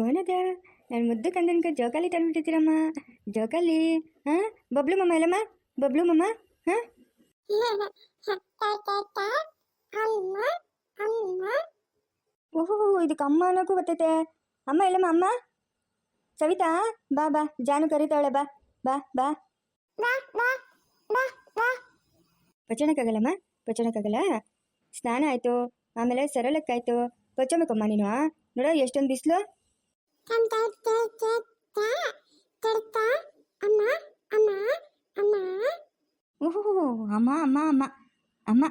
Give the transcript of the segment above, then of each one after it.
ಓನದ ನಾನು ಮುದ್ದು ಕಂದನ್ಕ ಜೋಕಾಲಿ ತಂದ್ಬಿಟ್ಟಿದ್ದೀರಮ್ಮ. ಜೋಕಾಲಿ, ಹಾಂ? ಬಬ್ಲು ಮಮ್ಮ ಎಲ್ಲಮ್ಮ? ಬಬ್ಲು ಮಮ್ಮ ಹಾಂ? ಓಹೋ ಇದಕ್ಕೆ ಅಮ್ಮ ಅನ್ನೋಕ್ಕೂ ಬರ್ತೈತೆ. ಅಮ್ಮ ಎಲ್ಲಮ್ಮ, ಅಮ್ಮ? ಸವಿತಾ, ಬಾ ಬಾ. ಜಾನು ಕರೀತಾವಳೆ, ಬಾ. ಬಾ ಬಾ. ಪಚಣಕ್ಕಾಗಲ್ಲಮ್ಮ ಪಚಣಕ್ಕಾಗಲ್ಲ ಸ್ನಾನ ಆಯಿತು. ಆಮೇಲೆ ಸರಳಕ್ಕಾಯ್ತು. ಪಚ್ಚಬೇಕಮ್ಮ ನೀನು ನೋಡ, ಎಷ್ಟೊಂದು ಬಿಸಿಲು. ಓಹೋ ಅಮ್ಮ ಅಮ್ಮ ಅಮ್ಮ. ಅಮ್ಮ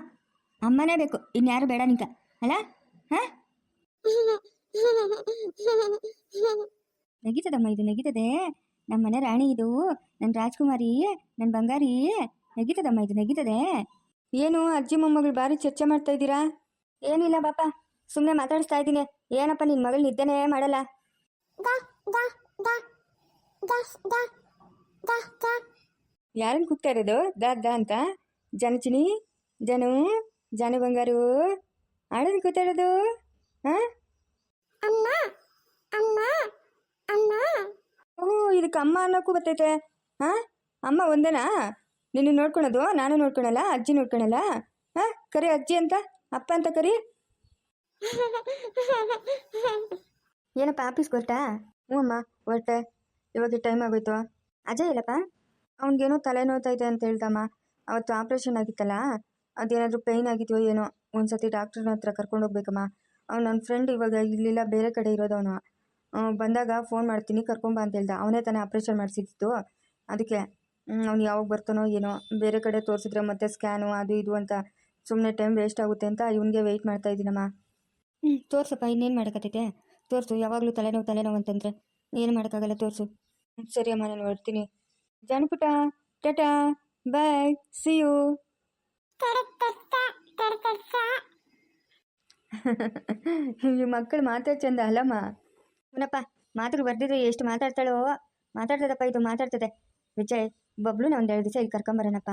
ಅಮ್ಮನೇ ಬೇಕು. ಇನ್ಯಾರು ಬೇಡ ನಿಂಕ. ಅಲ್ಲ? ಹಾಂ? ನಗೀತದಮ್ಮ ಇದು ನಗೀತದೆ. ನಮ್ಮ ಮನೆ ರಾಣಿ ಇದು ನನ್ನ ರಾಜ್ಕುಮಾರಿ ನನ್ನ ಬಂಗಾರಿ. ನಗೀತದಮ್ಮ ಇದು ನಗೀತದೆ. ಏನು ಅಜ್ಜಿ ಮೊಮ್ಮಗಳು ಬಾರಿ ಚರ್ಚೆ ಮಾಡ್ತಾ ಇದ್ದೀರಾ? ಏನಿಲ್ಲ ಬಾಪ ಸುಮ್ಮನೆ ಮಾತಾಡಿಸ್ತಾ ಇದ್ದೀನಿ. ಏನಪ್ಪ ನಿನ್ನ ಮಗಳು ನಿದ್ದೆನೇ ಮಾಡಲ್ಲ. ಯಾರನ್ನು ಕೂಗ್ತಾ ಇರೋದು? ದ ದ ಅಂತ? ಜನಚಿನಿ ಜನು ಜನ ಬಂಗಾರು. ಆಡೋದು ಕೂತಾ ಇರೋದು? ಹಾಂ ಅಮ್ಮ ಅಮ್ಮ ಅಮ್ಮ. ಓಹ್ ಇದಕ್ಕೆ ಅಮ್ಮ ಅನ್ನೋಕ್ಕೂ ಬರ್ತೈತೆ. ಹಾಂ ಅಮ್ಮ ಒಂದೇನಾ? ನಿನ್ನ ನೋಡ್ಕೊಳೋದು ನಾನು ನೋಡ್ಕೊಳಲ್ಲ ಅಜ್ಜಿ ನೋಡ್ಕೊಳಲ್ಲ? ಹಾಂ ಕರಿ ಅಜ್ಜಿ ಅಂತ ಅಪ್ಪ ಅಂತ ಕರಿ. ಏನಪ್ಪ ಆಫೀಸ್ಗೆ ಹೊರಟಾ? ಹ್ಞೂ ಅಮ್ಮ ಹೊರಟೆ. ಇವಾಗ ಟೈಮ್ ಆಗೋಯ್ತು. ಅಜಯ್ ಇಲ್ಲಪ್ಪ? ಅವ್ನಿಗೇನೋ ತಲೆ ನೋಯ್ತೈತೆ ಅಂತ ಹೇಳ್ದಮ್ಮ. ಅವತ್ತು ಆಪ್ರೇಷನ್ ಆಗಿತ್ತಲ್ಲ ಅದೇನಾದರೂ ಪೇಯ್ನ್ ಆಗಿದೆಯೋ ಏನೋ ಒಂದ್ಸತಿ ಡಾಕ್ಟ್ರನ ಹತ್ರ ಕರ್ಕೊಂಡು ಹೋಗ್ಬೇಕಮ್ಮ. ಅವ್ನು ನನ್ನ ಫ್ರೆಂಡ್ ಇವಾಗ ಇಲ್ಲಿಲ್ಲ ಬೇರೆ ಕಡೆ ಇರೋದವನು. ಬಂದಾಗ ಫೋನ್ ಮಾಡ್ತೀನಿ ಕರ್ಕೊಂಬ ಅಂತ ಹೇಳ್ದ. ಅವನೇ ತಾನೇ ಆಪ್ರೇಷನ್ ಮಾಡಿಸಿದ್ದು. ಅದಕ್ಕೆ ಅವ್ನು ಯಾವಾಗ ಬರ್ತಾನೋ ಏನೋ ಬೇರೆ ಕಡೆ ತೋರಿಸಿದ್ರೆ ಮತ್ತೆ ಸ್ಕ್ಯಾನು ಅದು ಇದು ಅಂತ ಸುಮ್ಮನೆ ಟೈಮ್ ವೇಸ್ಟ್ ಆಗುತ್ತೆ ಅಂತ ಇವನಿಗೆ ವೆಯ್ಟ್ ಮಾಡ್ತಾ ಇದ್ದೀನಮ್ಮ ಹ್ಞೂ ತೋರ್ಸಪ್ಪ ಇನ್ನೇನು ಮಾಡೋಕ್ಕತ್ತೈತೆ ತೋರಿಸು, ಯಾವಾಗಲೂ ತಲೆನೋವು ತಲೆನೋವು ಅಂತಂದರೆ ಏನು ಮಾಡೋಕ್ಕಾಗಲ್ಲ ತೋರಿಸು. ಸರಿ ಅಮ್ಮ, ನಾನು ಹೊರಡ್ತೀನಿ. ಜಾನಪುಟ, ಟಾಟಾ, ಬಾಯ್ ಸಿ ಯು ಈ ಮಕ್ಕಳು ಮಾತಾಡ್ ಚಂದ ಅಲ್ಲಮ್ಮ. ಅವನಪ್ಪ ಮಾತುಗಳು ಬರ್ದಿದ್ರೆ ಎಷ್ಟು ಮಾತಾಡ್ತಾಳೋ, ಮಾತಾಡ್ತದಪ್ಪ ಇದು, ಮಾತಾಡ್ತದೆ. ವಿಜಯ್ ಬಬ್ಲು ಒಂದು ಎರಡು ದಿವಸ ಇಲ್ಲಿ ಕರ್ಕೊಂಬರೋಣಪ್ಪ.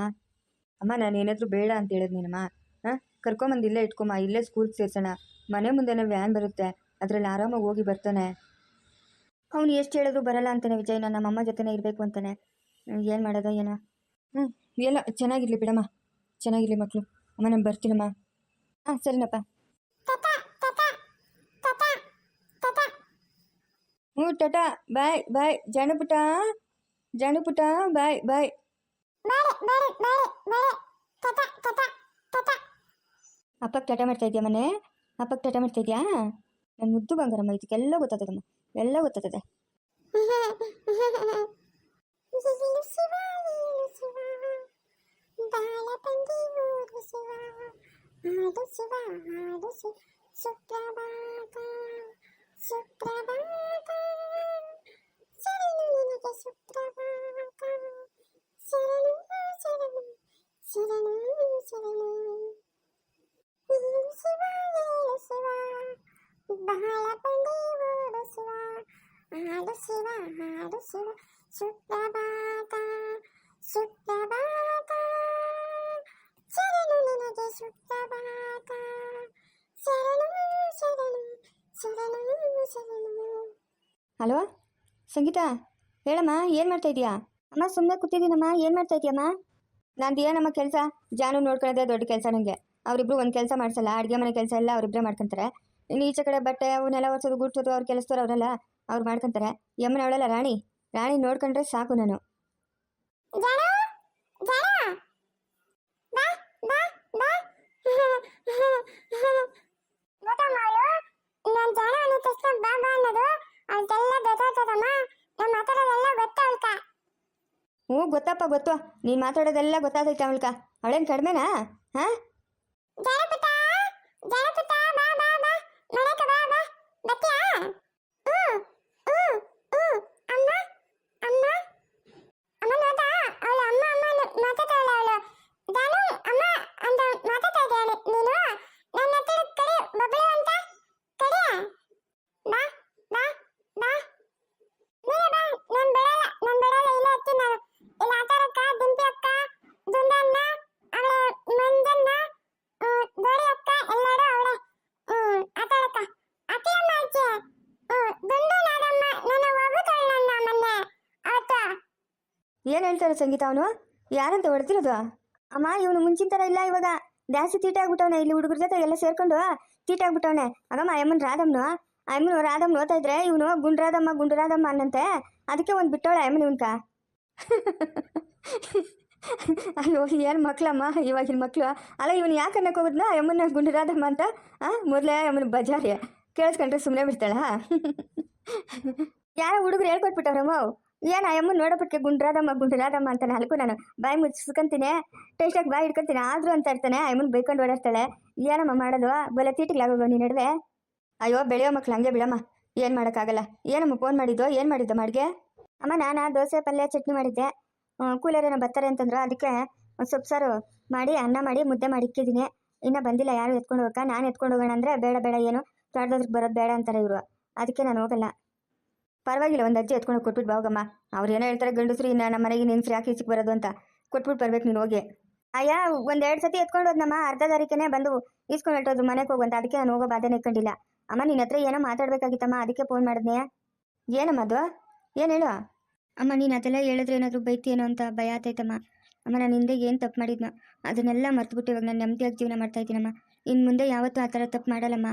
ಅಮ್ಮ, ನಾನು ಏನಾದರೂ ಬೇಡ ಅಂತ ಹೇಳಿದ್ ನೀನಮ್ಮ. ಹಾಂ? ಕರ್ಕೊಂಬಂದು ಇಲ್ಲೇ ಇಟ್ಕೊಮ್ಮ, ಇಲ್ಲೇ ಸ್ಕೂಲ್ಗೆ ಸೇರ್ಸೋಣ. ಮನೆ ಮುಂದೆನೇ ವ್ಯಾನ್ ಬರುತ್ತೆ. ಅದರಲ್ಲಿ ಆರಾಮಾಗಿ ಹೋಗಿ ಬರ್ತಾನೆ. ಅವನು ಎಷ್ಟು ಹೇಳಿದ್ರು ಬರಲ್ಲ ಅಂತಾನೆ ವಿಜಯ್ ನಾನು ನಮ್ಮಮ್ಮ ಜೊತೆನೇ ಇರಬೇಕು ಅಂತಾನೆ. ಏನು ಮಾಡೋದ ಏನೋ. ಹ್ಞೂ ಎಲ್ಲ ಚೆನ್ನಾಗಿರಲಿ ಬಿಡಮ್ಮ. ಚೆನ್ನಾಗಿರಲಿ ಮಕ್ಕಳು ಅಮ್ಮ ನಾನು ಬರ್ತೀನಮ್ಮ. ಹಾಂ ಸರಿನಪ್ಪ. ಹ್ಞೂ ಟಟಾ ಬಾಯ್ ಬಾಯ್ ಜಾನಪುಟ ಜಾಣ ಪುಟ ಬಾಯ್ ಬಾಯ್. ಅಪ್ಪಕ್ಕೆ ಟಟ ಮಾಡ್ತಾ ಇದೆಯಾ ಮನೆ? ಅಪ್ಪಕ್ಕೆ ಟಾಟಾ ಮಾಡ್ತಾ ಇದೆಯಾ? ನನ್ನ ಮುದ್ದು ಬಂಗಾರಮ್ಮ ಇದಕ್ಕೆಲ್ಲ ಗೊತ್ತಾಗ್ತದಮ್ಮ ಎಲ್ಲ ಗೊತ್ತಾಗ್ತದೆ ಸುಪ್ರಭಾತ. ಸುಪ್ರಭಾತ. ಸರಿ ನಿನಗೆ ಸುಪ್ರಭಾತ ಸುಪ್ರಭಾತ ಸುಪ್ರಭಾತ ನಿನಗೆ ಸುಪ್ರಭಾತ ಹಲೋ ಸಂಗೀತ, ಹೇಳಮ್ಮ, ಏನು ಮಾಡ್ತಾ ಇದೀಯಾ? ಅಮ್ಮ ಸುಮ್ಮನೆ ಕೂತಿದ್ದೀನಮ್ಮ, ಏನು ಮಾಡ್ತಾ ಇದೀಯಮ್ಮ? ನಂದು ಏನಮ್ಮ ಕೆಲಸ, ಜಾನು ನೋಡ್ಕೊಳ್ಳೋದೇ ದೊಡ್ಡ ಕೆಲಸ ನನಗೆ ಅವರಿಬ್ರು ಒಂದು ಕೆಲಸ ಮಾಡಿಸಲ್ಲ, ಅಡುಗೆ ಮನೆ ಕೆಲಸ ಎಲ್ಲ ಅವರಿಬ್ಬರೇ ಮಾಡ್ಕೊಂತಾರೆ. ಇನ್ನು ಈಚೆ ಕಡೆ ಬಟ್ಟೆ, ಅವನ್ನೆಲ್ಲ ಒರೆಸೋದು, ಗುಡ್ಸೋದು, ಅವ್ರ ಕೆಲಸದವ್ರು ಅವರೆಲ್ಲ ಅವ್ರು ಮಾಡ್ಕೊಂತಾರೆ. ಯಮ್ಮನ ಅವಳಲ್ಲ ರಾಣಿ? ರಾಣಿ ನೋಡ್ಕೊಂಡ್ರೆ ಸಾಕು ನಾನು. ಜಾಣ ಜಾಣ ಬಾ ಬಾ ಬಾ. ಗೊತ್ತಮ್ಮಳು ನಾನು ಜಾಣ ಅನ್ನೋ ತಕ್ಷಣ ಬಾ ಬಾ ಅನ್ನೋದು ಅವಳಿಗೆಲ್ಲ ಗೊತ್ತಾಗ್ತದಮ್ಮ? ನಾನು ಮಾತಾಡೋದೆಲ್ಲ ಗೊತ್ತ ಅವಳ್ಕ? ಹ್ಞೂ ಗೊತ್ತಪ್ಪ ಗೊತ್ತು. ನೀನು ಮಾತಾಡೋದೆಲ್ಲ ಗೊತ್ತಾಗೈತೆ ಅವಳ್ಕ. ಅವಳೇನು ಕಡಿಮೆನಾ? ಹಾಂ ಜನಪುಟ ಜನಪುಟ ಬಾ ಬಾ ಬಾ ಮನೆಗೆ ಬಾ ಬಾ ಬತ್ತೀಯಾ ಹ್ಞೂ ಹ್ಞೂ ಹ್ಞೂ ಅಮ್ಮ ಅಮ್ಮ ಅಮ್ಮ ನೋಡ ಅವಳು ಅಮ್ಮ ಅಮ್ಮ ಮಾತಾಡ್ತಾಳೆ ಅವಳು ದಾನು ಅಮ್ಮ ಅಂತ ಮಾತಾಡ್ತಾ ಇದ್ದಾಳೆ ನೀನು ನನ್ನ ಹತ್ರ ಕರಿ ಬಬ್ಲು ಅಂತ ಕರಿ ಬಾ ಬಾ ಬಾ ನೀನೇ ಬಾ ನಾನು ಬಿಡಲ್ಲ ನಾನು ಬಿಡಲ್ಲ ಇಲ್ಲ ಹತ್ತಿ ನಾನು ಇಲ್ಲಿ ಆಟ ಆಡಕ್ಕ ದಿಂಪಿ ಅಕ್ಕ ದುಂಡನ್ನ ಅವಳ ಮಂಜನ್ನ ಏನು ಹೇಳ್ತಾರೆ ಸಂಗೀತ ಅವನು? ಯಾರಂತ ಹೊಡ್ತಿರೋದು ಅಮ್ಮ, ಇವನು ಮುಂಚಿನ ಥರ ಇಲ್ಲ ಇವಾಗ. ಜಾಸ್ತಿ ತೀಟ ಆಗ್ಬಿಟ್ಟವನೆ, ಇಲ್ಲಿ ಹುಡುಗರ ಜೊತೆ ಎಲ್ಲ ಸೇರ್ಕೊಂಡು ತೀಟ ಆಗ್ಬಿಟ್ಟವನೆ. ಆಗಮ್ಮ ಅಮ್ಮನ ರಾಧಮ್ನು? ಅಮ್ಮನ ರಾಧಮ್ ನೋಡ್ತಾ ಇದ್ರೆ ಇವನು ಗುಂಡ್ರಾದಮ್ಮ ಗುಂಡ್ರಾದಮ್ಮ ಅನ್ನಂತೆ. ಅದಕ್ಕೆ ಒಂದು ಬಿಟ್ಟವಳೆ ಅಯ್ಯಮ್ಮನ ಇವನ್ಕ? ಅಯ್ಯೋ, ಏನು ಮಕ್ಳಮ್ಮ, ಇವಾಗಿನ ಮಕ್ಳು. ಅಲ್ಲ, ಇವನು ಯಾಕೆ ಅನ್ನಕ್ಕೆ ಹೋಗೋದ್ನ? ಅಮ್ಮನ ಗುಂಡ್ರಾದಮ್ಮ ಅಂತ? ಆ, ಮೊದಲೇ ಅಮ್ಮನ ಬಜಾರಿ. ಕೇಳಿಸ್ಕೊಂಡ್ರೆ ಸುಮ್ಮನೆ ಬಿಡ್ತಾಳ ಯಾರೋ ಹುಡುಗರು ಹೇಳ್ಕೊಟ್ಬಿಟ್ಟವ್ರಮ್ಮ ಏನು ಅಯ್ಯಮ್ಮ ನೋಡೋಪಟ್ಟಿಗೆ ಗುಂಡ್ರಾದಮ್ಮ ಗುಂಡ್ರಾದಮ್ಮ ಅಂತ ನಾಲ್ಕು ನಾನು. ಬಾಯಿ ಮುಚ್ಚಿಸ್ಕೊಂತೀನಿ. ಟೇಸ್ಟಾಗಿ ಬಾಯಿ ಇಟ್ಕೊಂತೀನಿ ಆದ್ರೂ ಅಂತ ಇರ್ತಾನೆ. ಅಯ್ಯಮ್ಮನ ಬೈಕೊಂಡು ಓಡಾಡ್ತಾಳೆ. ಏನಮ್ಮ ಮಾಡೋದು? ಬಲೆ ತೀಟಿಗ್ಲಾಗೋದು ನೀ ನಡುವೆ? ಅಯ್ಯೋ, ಬೆಳೆಯೋ ಮಕ್ಳು ಹಂಗೆ ಬಿಡಮ್ಮ. ಏನು ಮಾಡೋಕ್ಕಾಗಲ್ಲ. ಏನಮ್ಮ ಫೋನ್ ಮಾಡಿದ್ದು? ಏನು ಮಾಡಿದ್ದು ಮಾಡಿಗೆ? ಅಮ್ಮ, ನಾನು ದೋಸೆ, ಪಲ್ಯ, ಚಟ್ನಿ ಮಾಡಿದ್ದೆ. ಕೂಲರ್ ಏನೋ ಬರ್ತಾರೆ ಅಂತಂದ್ರು. ಅದಕ್ಕೆ ಸೊಪ್ಪು ಸಾರು ಮಾಡಿ, ಅನ್ನ ಮಾಡಿ, ಮುದ್ದೆ ಮಾಡಿ ಇಕ್ಕಿದ್ದೀನಿ. ಇನ್ನೂ ಬಂದಿಲ್ಲ. ಯಾರು ಎತ್ಕೊಂಡು ಹೋಗಕ್ಕ? ನಾನು ಎತ್ಕೊಂಡು ಹೋಗೋಣ ಅಂದರೆ ಬೇಡ ಬೇಡ, ಏನು? ತೋಟದವ್ರಿಗೆ ಬರೋದು ಬೇಡ ಅಂತಾರೆ ಇವರು. ಅದಕ್ಕೆ ನಾನು ಹೋಗಲ್ಲ. ಪರವಾಗಿಲ್ಲ, ಒಂದು ಅಜ್ಜಿ ಎತ್ಕೊಂಡು ಕೊಟ್ಬಿಟ್ಟು ಬಾವಗಮ್ಮ. ಅವ್ರು ಏನೋ ಹೇಳ್ತಾರೆ ಗಂಡಸ್ರು ಇನ್ನ ನಮ್ಮ ಮನೆಗೆ ನೆನ್ಸ್ರಿ ಯಾಕೆ ಈಚೆಗೆ ಬರೋದು ಅಂತ. ಕೊಟ್ಬಿಟ್ಟು ಬರ್ಬೇಕು ನೀನು ಹೋಗಿ. ಅಯ್ಯ ಒಂದೆರಡು ಸತಿ ಎತ್ಕೊಂಡು ಹೋದ್ನಮ್ಮ. ಅರ್ಧ ತಾರೀಕೇನೆ ಬಂದು ಈಸ್ಕೊಂಡು ಹೊರಟೋದು, ಮನೆಗೆ ಹೋಗುವಂತ ಅದಕ್ಕೆ ನಾನು ಹೋಗೋ ಬಾಧೆನೇ ಇಟ್ಕೊಂಡಿಲ್ಲ. ಅಮ್ಮ ನಿನ್ನ ಹತ್ರ ಏನೋ ಮಾತಾಡ್ಬೇಕಾಗಿತ್ತಮ್ಮ. ಅದಕ್ಕೆ ಫೋನ್ ಮಾಡಿದ್ನೆ. ಏನಮ್ಮ ಅದು? ಏನು ಹೇಳು? ಅಮ್ಮ, ನೀನು ಅದೆಲ್ಲ ಹೇಳಿದ್ರೆ ಏನಾದರೂ ಬೈತೀನೋ ಅಂತ ಭಯ ಆತೈತಮ್ಮ. ಅಮ್ಮ, ನಾನು ಹಿಂದೆ ಏನು ತಪ್ಪು ಮಾಡಿದ್ನೋ? ಅದನ್ನೆಲ್ಲ ಮರ್ತ್ಬಿಟ್ಟು ಇವಾಗ ನಾನು ನೆಮ್ಮದಿಯಾಗಿ ಜೀವನ ಮಾಡ್ತಾ ಇದ್ದೀನಮ್ಮ. ಇನ್ನು ಮುಂದೆ ಯಾವತ್ತೂ ಆ ಥರ ತಪ್ಪು ಮಾಡಲ್ಲಮ್ಮ.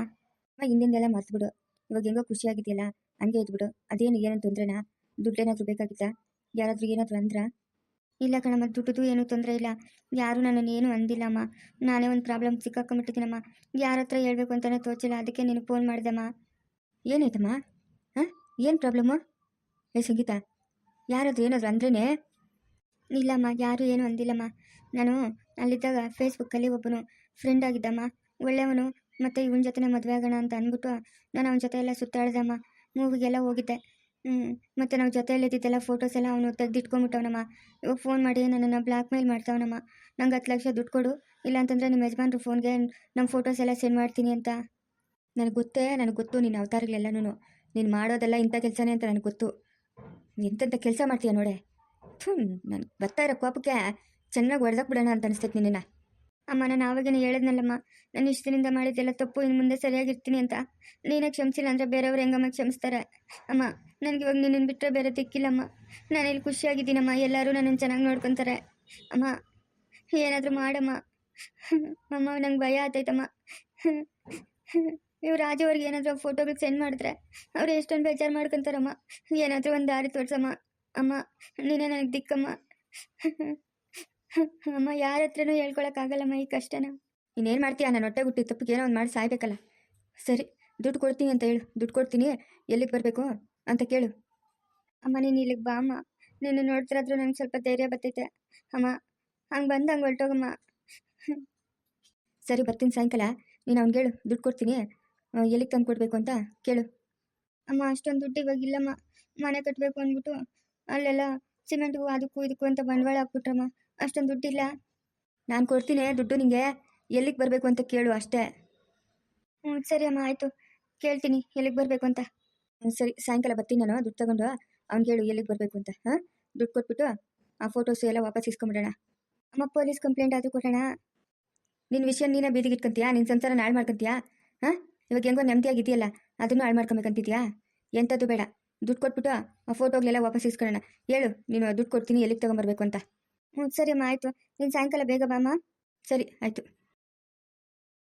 ಅಮ್ಮ, ಹಿಂದಿಂದೆಲ್ಲ ಮರ್ತ್ಬಿಡು. ಇವಾಗ ಹೆಂಗೋ ಖುಷಿಯಾಗಿದೆಯಲ್ಲ ಹಂಗೆ ಇದ್ಬಿಡು ಅದೇನು ಏನೋ ತೊಂದ್ರೆನಾ? ದುಡ್ಡೇನಾದರೂ ಬೇಕಾಗಿತ್ತಾ? ಯಾರಾದರೂ ಏನಾದರೂ ಅಂದ್ರ? ಇಲ್ಲ ಕಣಮ್ಮ, ದುಡ್ಡುದು ಏನೂ ತೊಂದರೆ ಇಲ್ಲ. ಯಾರೂ ನನ್ನನ್ನು ಏನೂ ಅಂದಿಲ್ಲಮ್ಮ ನಾನೇ ಒಂದು ಪ್ರಾಬ್ಲಮ್ ಸಿಕ್ಕಾಕೊಂಬಿಟ್ಟಿದ್ದೀನಮ್ಮ ಯಾರ ಹತ್ರ ಹೇಳ್ಬೇಕು ಅಂತಲೇ ತೋಚಿಲ್ಲ. ಅದಕ್ಕೆ ನೀನು ಫೋನ್ ಮಾಡಿದೆಮ್ಮ. ಏನಾಯ್ತಮ್ಮ? ಹಾಂ? ಏನು ಪ್ರಾಬ್ಲಮ್ಮು ಏ, ಸಂಗೀತ. ಯಾರಾದರೂ ಏನಾದರೂ ಅಂದ್ರೇ ಇಲ್ಲಮ್ಮ, ಯಾರೂ ಏನೂ ಅಂದಿಲ್ಲಮ್ಮ. ನಾನು ಅಲ್ಲಿದ್ದಾಗ ಫೇಸ್ಬುಕ್ಕಲ್ಲಿ ಒಬ್ಬನು ಫ್ರೆಂಡ್ ಆಗಿದ್ದಮ್ಮ. ಒಳ್ಳೆಯವನು, ಮತ್ತು ಇವನ ಜೊತೆ ಮದುವೆ ಆಗೋಣ ಅಂತ ಅಂದ್ಬಿಟ್ಟು ನಾನು ಅವನ ಜೊತೆ ಎಲ್ಲ ಸುತ್ತಾಡ್ದಮ್ಮ. ಮೂವಿಗೆಲ್ಲ ಹೋಗಿದ್ದೆ. ಮತ್ತು ನಾವು ಜೊತೆಯಲ್ಲಿದ್ದಿದ್ದೆಲ್ಲ ಫೋಟೋಸ್ ಎಲ್ಲ ಅವನು ತೆಗೆದಿಟ್ಕೊಂಡ್ಬಿಟ್ಟವನಮ್ಮ. ಇವಾಗ ಫೋನ್ ಮಾಡಿ ನನ್ನನ್ನು ಬ್ಲ್ಯಾಕ್ ಮೇಲ್ ಮಾಡ್ತಾವನಮ್ಮ. ನಂಗೆ ಹತ್ತು ಲಕ್ಷ ದುಡ್ಡು ಕೊಡು, ಇಲ್ಲಾಂತಂದರೆ ನಿಮ್ಮ ಯಜಮಾನ್ರು ಫೋನ್ಗೆ ನಮ್ಮ ಫೋಟೋಸ್ ಎಲ್ಲ ಸೆಂಡ್ ಮಾಡ್ತೀನಿ ಅಂತ. ನನಗೆ ಗೊತ್ತೇ, ನನಗೆ ಗೊತ್ತು ನಿನ್ನ ಅವತಾರಗಳೆಲ್ಲನೂ ನೀನು ಮಾಡೋದೆಲ್ಲ ಇಂಥ ಕೆಲಸನೇ ಅಂತ ನನಗೆ ಗೊತ್ತು. ಎಂತೆಂಥ ಕೆಲಸ ಮಾಡ್ತೀಯ ನೋಡೆ. ಥೂ, ನನಗೆ ಬರ್ತಾ ಇರೋ ಕೋಪಕ್ಕೆ ಚೆನ್ನಾಗಿ ಹೊಡೆದಾಕ್ಬಿಡೋಣ ಬಿಡೋಣ ಅಂತ ಅನಿಸ್ತೈತೆ ನಿನ್ನ ಅಮ್ಮ, ನಾನು ಆವಾಗೇನು ಹೇಳಿದ್ನಲ್ಲಮ್ಮ, ನಾನು ಇಷ್ಟು ದಿನದಿಂದ ಮಾಡಿದ್ದೆಲ್ಲ ತಪ್ಪು, ಇನ್ನು ಮುಂದೆ ಸರಿಯಾಗಿರ್ತೀನಿ ಅಂತ. ನೀನೇ ಕ್ಷಮಿಸಿಲ್ಲ ಅಂದರೆ ಬೇರೆಯವ್ರು ಹೆಂಗಮ್ಮ ಕ್ಷಮಿಸ್ತಾರೆ? ಅಮ್ಮ, ನನಗೆ ಇವಾಗ ನಿನ್ನನ್ನು ಬಿಟ್ಟರೆ ಬೇರೆ ದಿಕ್ಕಿಲ್ಲಮ್ಮ. ನಾನು ಇಲ್ಲಿ ಖುಷಿಯಾಗಿದ್ದೀನಮ್ಮ, ಎಲ್ಲರೂ ನನ್ನನ್ನು ಚೆನ್ನಾಗಿ ನೋಡ್ಕೊತಾರೆ. ಅಮ್ಮ, ಏನಾದರೂ ಮಾಡಮ್ಮ. ಅಮ್ಮ, ನಂಗೆ ಭಯ ಆತೈತಮ್ಮ. ಇವ್ರು ರಾಜು ಅವ್ರಿಗೆ ಏನಾದರೂ ಫೋಟೋಗಳು ಸೆಂಡ್ ಮಾಡಿದ್ರೆ, ಅವ್ರು ಎಷ್ಟೊಂದು ಬೇಜಾರು ಮಾಡ್ಕೊತಾರಮ್ಮ. ಏನಾದರೂ ಒಂದು ದಾರಿ ತೋರ್ಸಮ್ಮ. ಅಮ್ಮ, ನೀನೇ ನನಗೆ ದಿಕ್ಕಮ್ಮ. ಅಮ್ಮ, ಯಾರ ಹತ್ರನೂ ಹೇಳ್ಕೊಳಕ್ಕಾಗಲ್ಲಮ್ಮ ಈ ಕಷ್ಟನ. ಇನ್ನೇನು ಮಾಡ್ತೀಯ? ನಾನು ಹೊಟ್ಟೆ ಹುಟ್ಟಿ ತಪ್ಪಿಗೆ ಏನೋ ಒಂದು ಮಾಡಿ ಸಾಯ್ಬೇಕಲ್ಲ. ಸರಿ, ದುಡ್ಡು ಕೊಡ್ತೀನಿ ಅಂತ ಹೇಳು. ದುಡ್ಡು ಕೊಡ್ತೀನಿ, ಎಲ್ಲಿಗೆ ಬರಬೇಕು ಅಂತ ಕೇಳು. ಅಮ್ಮ, ನೀನು ಇಲ್ಲಿಗೆ ಬಾ ಅಮ್ಮ. ನೀನು ನೋಡ್ತಿರಾದ್ರು ನಂಗೆ ಸ್ವಲ್ಪ ಧೈರ್ಯ ಬರ್ತೈತೆ. ಅಮ್ಮ, ಹಂಗೆ ಬಂದು ಹಂಗೆ ಹೊರಟೋಗಮ್ಮ. ಸರಿ, ಬರ್ತೀನಿ ಸಾಯಂಕಾಲ. ನೀನು ಅವ್ನಿಗೆ ಹೇಳು, ದುಡ್ಡು ಕೊಡ್ತೀನಿ ಎಲ್ಲಿಗೆ ತಂದು ಕೊಡಬೇಕು ಅಂತ ಕೇಳು. ಅಮ್ಮ, ಅಷ್ಟೊಂದು ದುಡ್ಡು ಇವಾಗ ಇಲ್ಲಮ್ಮ ಮನೆ ಕಟ್ಟಬೇಕು ಅಂದ್ಬಿಟ್ಟು ಅಲ್ಲೆಲ್ಲ ಸಿಮೆಂಟ್ಗೂ, ಅದಕ್ಕೂ ಇದಕ್ಕೂ ಅಂತ ಬಂಡವಾಳ ಹಾಕ್ಬಿಟ್ರಮ್ಮ. ಅಷ್ಟೊಂದು ದುಡ್ಡಿಲ್ಲ? ನಾನು ಕೊಡ್ತೀನಿ ದುಡ್ಡು ನಿಂಗೆ. ಎಲ್ಲಿಗೆ ಬರಬೇಕು ಅಂತ ಕೇಳು ಅಷ್ಟೇ. ಹ್ಞೂ ಸರಿ ಅಮ್ಮ, ಆಯಿತು. ಕೇಳ್ತೀನಿ, ಎಲ್ಲಿಗೆ ಬರಬೇಕು ಅಂತ. ಹ್ಞೂ ಸರಿ, ಸಾಯಂಕಾಲ ಬರ್ತೀನಿ ನಾನು, ದುಡ್ಡು ತಗೊಂಡು. ಅವ್ನಿಗೆ ಹೇಳು ಎಲ್ಲಿಗೆ ಬರಬೇಕು ಅಂತ, ಹಾಂ? ದುಡ್ಡು ಕೊಟ್ಬಿಟ್ಟು ಆ ಫೋಟೋಸ್ ಎಲ್ಲ ವಾಪಸ್ ಇಸ್ಕೊಂಬಿಡೋಣ. ಅಮ್ಮ ಪೊಲೀಸ್ ಕಂಪ್ಲೇಂಟ್ ಆದರೂ ಕೊಡೋಣ. ನಿನ್ನ ವಿಷಯ ನೀನೇ ಬೀದಿಗೆ ಇಟ್ಕೊಂತೀಯಾ? ನಿನ್ನ ಸಂಸಾರ ಹಾಳು ಮಾಡ್ಕೊಂತೀಯಾ? ಹಾಂ? ಇವಾಗ ಹೆಂಗೋ ನೆಮ್ಮದಿಯಾಗಿದೆಯಲ್ಲ ಅದನ್ನು ಹಾಳು ಮಾಡ್ಕೊಬೇಕಂತಿದ್ಯಾ? ಎಂಥದ್ದು ಬೇಡ. ದುಡ್ಡು ಕೊಟ್ಬಿಟ್ಟು ಆ ಫೋಟೋಗಳೆಲ್ಲ ವಾಪಸ್ ಇಸ್ಕೊಳ್ಳೋಣ. ಹೇಳು, ನೀನು ದುಡ್ಡು ಕೊಡ್ತೀನಿ, ಎಲ್ಲಿಗೆ ತೊಗೊಂಬರ್ಬೇಕು ಅಂತ. ಹ್ಞೂ ಸರಿ ಅಮ್ಮ ಆಯಿತು. ನೀನು ಸಾಯಂಕಾಲ ಬೇಗ ಬಾಮ್ಮ ಸರಿ ಆಯಿತು.